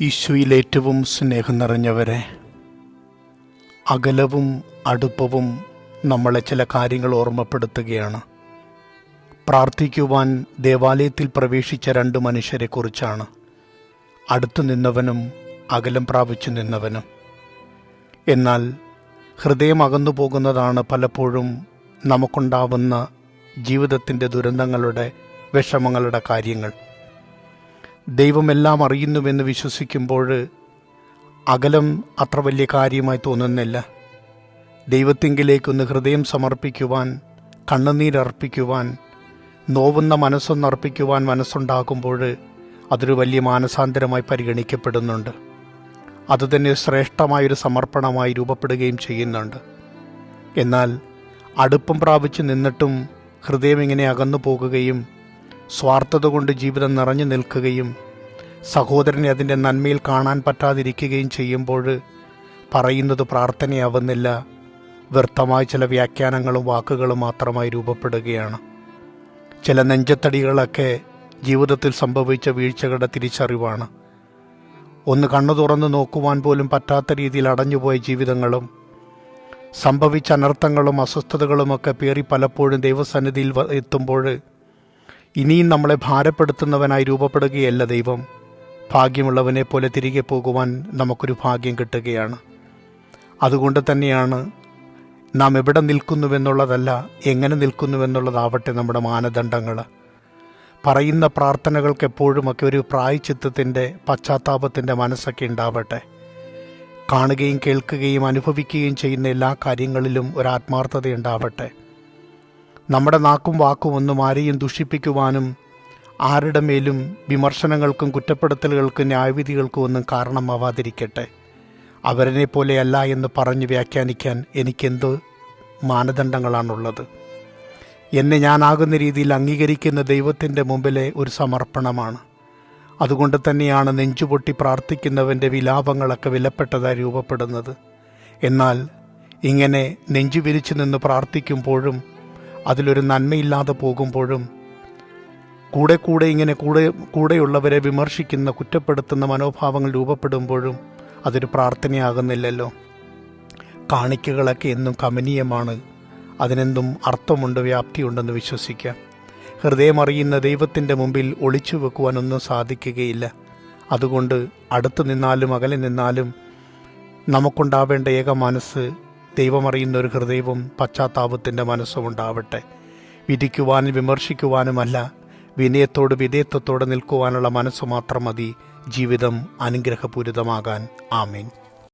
ഈശോയിൽ ഏറ്റവും സ്നേഹം നിറഞ്ഞവരെ അകലവും അടുപ്പവും നമ്മളെ ചില കാര്യങ്ങൾ ഓർമ്മപ്പെടുത്തുകയാണ്. പ്രാർത്ഥിക്കുവാൻ ദേവാലയത്തിൽ പ്രവേശിച്ച രണ്ട് മനുഷ്യരെക്കുറിച്ചാണ്. അടുത്തു നിന്നവനും അകലം പ്രാപിച്ചു നിന്നവനും. എന്നാൽ ഹൃദയം അകന്നു പോകുന്നതാണ് പലപ്പോഴും നമുക്കുണ്ടാവുന്ന ജീവിതത്തിന്റെ ദുരന്തങ്ങളുടെ വിഷമങ്ങളുടെ കാര്യങ്ങൾ. ദൈവമെല്ലാം അറിയുന്നുവെന്ന് വിശ്വസിക്കുമ്പോൾ അകലം അത്ര വലിയ കാര്യമായി തോന്നുന്നില്ല. ദൈവത്തിങ്കിലേക്കൊന്ന് ഹൃദയം സമർപ്പിക്കുവാൻ കണ്ണുനീരർപ്പിക്കുവാൻ നോവുന്ന മനസ്സൊന്നർപ്പിക്കുവാൻ മനസ്സുണ്ടാകുമ്പോൾ അതൊരു വലിയ മാനസാന്തരമായി പരിഗണിക്കപ്പെടുന്നുണ്ട്. അതുതന്നെ ശ്രേഷ്ഠമായൊരു സമർപ്പണമായി രൂപപ്പെടുകയും ചെയ്യുന്നുണ്ട്. എന്നാൽ അടുപ്പം പ്രാപിച്ച് നിന്നിട്ടും ഹൃദയം ഇങ്ങനെ അകന്നു പോകുകയും സ്വാർത്ഥത കൊണ്ട് ജീവിതം നിറഞ്ഞു നിൽക്കുകയും സഹോദരനെ അതിന്റെ നന്മയിൽ കാണാൻ പറ്റാതിരിക്കുകയും ചെയ്യുമ്പോൾ പറയുന്നത് പ്രാർത്ഥനയാവുന്നില്ല. വ്യർത്ഥമായ ചില വ്യാഖ്യാനങ്ങളും വാക്കുകളും മാത്രമായി രൂപപ്പെടുകയാണ്. ചില നെഞ്ചത്തടികളൊക്കെ ജീവിതത്തിൽ സംഭവിച്ച വീഴ്ചകളുടെ തിരിച്ചറിവാണ്. ഒന്ന് കണ്ണു തുറന്ന് നോക്കുവാൻ പോലും പറ്റാത്ത രീതിയിൽ അടഞ്ഞുപോയ ജീവിതങ്ങളും സംഭവിച്ച അനർത്ഥങ്ങളും അസ്വസ്ഥതകളുമൊക്കെ പേറി പലപ്പോഴും ദൈവസന്നിധിയിൽ എത്തുമ്പോൾ ഇനിയും നമ്മളെ ഭാരപ്പെടുത്തുന്നവനായി രൂപപ്പെടുകയല്ല ദൈവം. ഭാഗ്യമുള്ളവനെ പോലെ തിരികെ പോകുവാൻ നമുക്കൊരു ഭാഗ്യം കിട്ടുകയാണ്. അതുകൊണ്ട് തന്നെയാണ് നാം എവിടെ നിൽക്കുന്നുവെന്നുള്ളതല്ല എങ്ങനെ നിൽക്കുന്നുവെന്നുള്ളതാവട്ടെ നമ്മുടെ മാനദണ്ഡങ്ങൾ. പറയുന്ന പ്രാർത്ഥനകൾക്ക് എപ്പോഴുമൊക്കെ ഒരു പ്രായച്ചിത്തത്തിന്റെ പശ്ചാത്താപത്തിന്റെ മനസ്സൊക്കെ ഉണ്ടാവട്ടെ. കാണുകയും കേൾക്കുകയും അനുഭവിക്കുകയും ചെയ്യുന്ന എല്ലാ കാര്യങ്ങളിലും ഒരു ആത്മാർത്ഥത ഉണ്ടാവട്ടെ. നമ്മുടെ നാക്കും വാക്കും ഒന്നും ആരെയും ദുഷിപ്പിക്കുവാനും ആരുടെ മേലും വിമർശനങ്ങൾക്കും കുറ്റപ്പെടുത്തലുകൾക്കും ന്യായവിധികൾക്കും ഒന്നും കാരണമാവാതിരിക്കട്ടെ. അവരനെ പോലെയല്ല എന്ന് പറഞ്ഞ് വ്യാഖ്യാനിക്കാൻ എനിക്കെന്ത് മാനദണ്ഡങ്ങളാണുള്ളത്? എന്നെ ഞാനാകുന്ന രീതിയിൽ അംഗീകരിക്കുന്ന ദൈവത്തിന്റെ മുമ്പിലെ ഒരു സമർപ്പണമാണ്. അതുകൊണ്ട് തന്നെയാണ് നെഞ്ചുപൊട്ടി പ്രാർത്ഥിക്കുന്നവന്റെ വിലാപങ്ങളൊക്കെ വിലപ്പെട്ടതായി രൂപപ്പെടുന്നത്. എന്നാൽ ഇങ്ങനെ നെഞ്ചു വിരിച്ചു നിന്ന് പ്രാർത്ഥിക്കുമ്പോഴും അതിലൊരു നന്മയില്ലാതെ പോകുമ്പോഴും കൂടെ കൂടെ ഇങ്ങനെ കൂടെ കൂടെയുള്ളവരെ വിമർശിക്കുന്ന കുറ്റപ്പെടുത്തുന്ന മനോഭാവങ്ങൾ രൂപപ്പെടുമ്പോഴും അതൊരു പ്രാർത്ഥനയാകുന്നില്ലല്ലോ. കാണിക്കകളൊക്കെ എന്നും കമനീയമാണ്. അതിനെന്തും അർത്ഥമുണ്ട് വ്യാപ്തിയുണ്ടെന്ന് വിശ്വസിക്കാം. ഹൃദയമറിയുന്ന ദൈവത്തിന്റെ മുമ്പിൽ ഒളിച്ചു വെക്കുവാനൊന്നും സാധിക്കുകയില്ല. അതുകൊണ്ട് അടുത്തു നിന്നാലും അകലെ നിന്നാലും നമുക്കുണ്ടാവേണ്ട ഏക മനസ്സ് ദൈവമറിയുന്ന ഒരു ഹൃദയവും പശ്ചാത്താപത്തിന്റെ മനസ്സും ഉണ്ടാവട്ടെ വിധിക്കുവാനും വിമർശിക്കുവാനുമല്ല വിനയത്തോട് വിധേയത്വത്തോടെ നിൽക്കുവാനുള്ള മനസ്സ് മാത്രം മതി. ജീവിതം അനുഗ്രഹപൂരിതമാകാൻ. ആമീൻ.